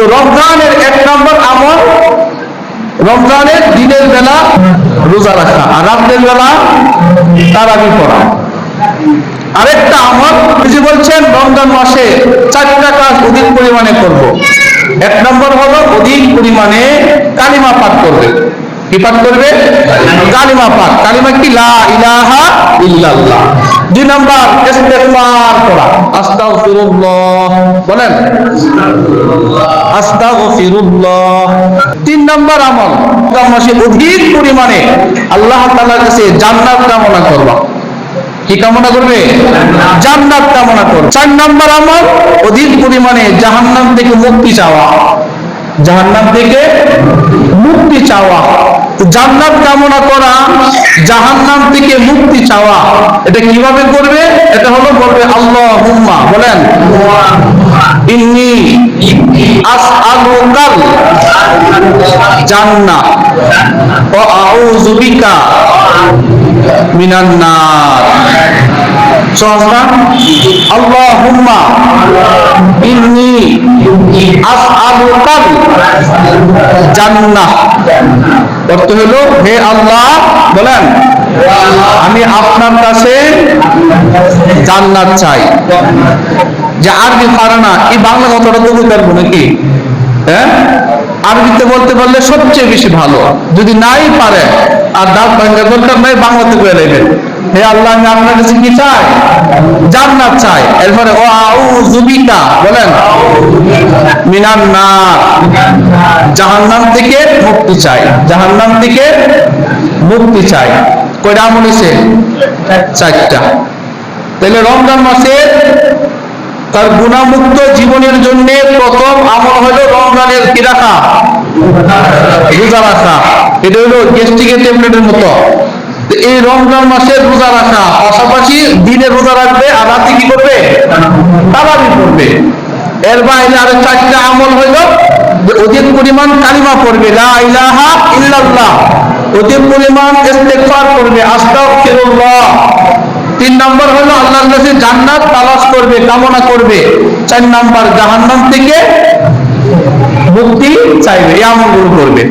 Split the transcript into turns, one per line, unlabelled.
তো রমজানের এক নম্বর আমল, রমজানের দিনের বেলা রোজা রাখা আর রাতের বেলা তারাবি পড়া আরেকটা আমল যে বলছেন, রমজান মাসে চারটা কাজ অধিক পরিমাণে করব। এক নম্বর হলো অধিক পরিমাণে কালিমা পাঠ করবে কি পাঠ করবে? কালিমা পাঠ কালিমা কি? লা ইলাহা দুই নম্বর, ইস্তেগফার করা। আস্তাগফিরুল্লাহ। বলেন। আস্তাগফিরুল্লাহ। তিন নম্বর আমল। মাসে অধিক পরিমাণে আল্লাহ তাআলার কাছে জান্নাত কামনা করবা। কি কামনা করবে? জান্নাত কামনা করবে। চার নম্বর আমল, অধিক পরিমাণে জাহান্নাম থেকে মুক্তি চাওয়া। জাহান্নাম থেকে মুক্তি চাওয়া। জান্নাত কামনা করা, জাহান্নাম থেকে মুক্তি চাওয়া, এটা কীভাবে করবে? এটা হলো বলবে আল্লাহ হুম্মা বলেন, ইন্নি আসআলুকাল জান্নাহ ওয়া আউযু বিকা মিনান নার। সহজ না? আল্লাহুম্মা ইন্নি আসআলুকাল জান্নাহ অর্থ হলো, হে আল্লাহ, বলেন, আমি আপনার কাছে জান্নাত চাই। যে আরবি পারে না এই বাংলা কথাটা তো পারব নাকি? হ্যাঁ? আরবিতে বলতে পারলে সবচেয়ে বেশি ভালো। যদি নাই পারে, আর দাঁত ভাঙ্গা দরকার নাই, বাংলাতে করে নেবেন। হে আল্লাহ, আমি আপনার কাছে কি চাই? জান্নাত চাই। এরপরে ও আউ জুবিকা বলেন। মিনান নার। জাহান্নাম থেকে মুক্তি চাই। জাহান্নাম থেকে মুক্তি চাই। কয়টা আমল হয়েছে চারটা। তাহলে রমজান মাসের তার গুণামুক্ত জীবনের জন্য প্রথম আমল হলো রমজানের কি রাখা? রোজা রাখা। এটা হলো গ্যাস্ট্রিকের ট্যাবলেটের মতো। এই রমজান মাসে রোজা রাখা, পাশাপাশি দিনে রোজা রাখবে আর রাতে কি করবে? তারাবি করবে। এর বাইরে আরও চারটা আমল হইল অধিক পরিমাণ কালিমা পড়বে। লা ইলাহা ইল্লাল্লাহ। অধিক পরিমাণ ইস্তেগফার করবে। আস্তাগফিরুল্লাহ। তিন নম্বর হলো আল্লাহর কাছে জান্নাত তালাশ করবে, কামনা করবে। চার নম্বর জাহান্নাম থেকে মুক্তি চাইবে। এই আমলগুলো করবে।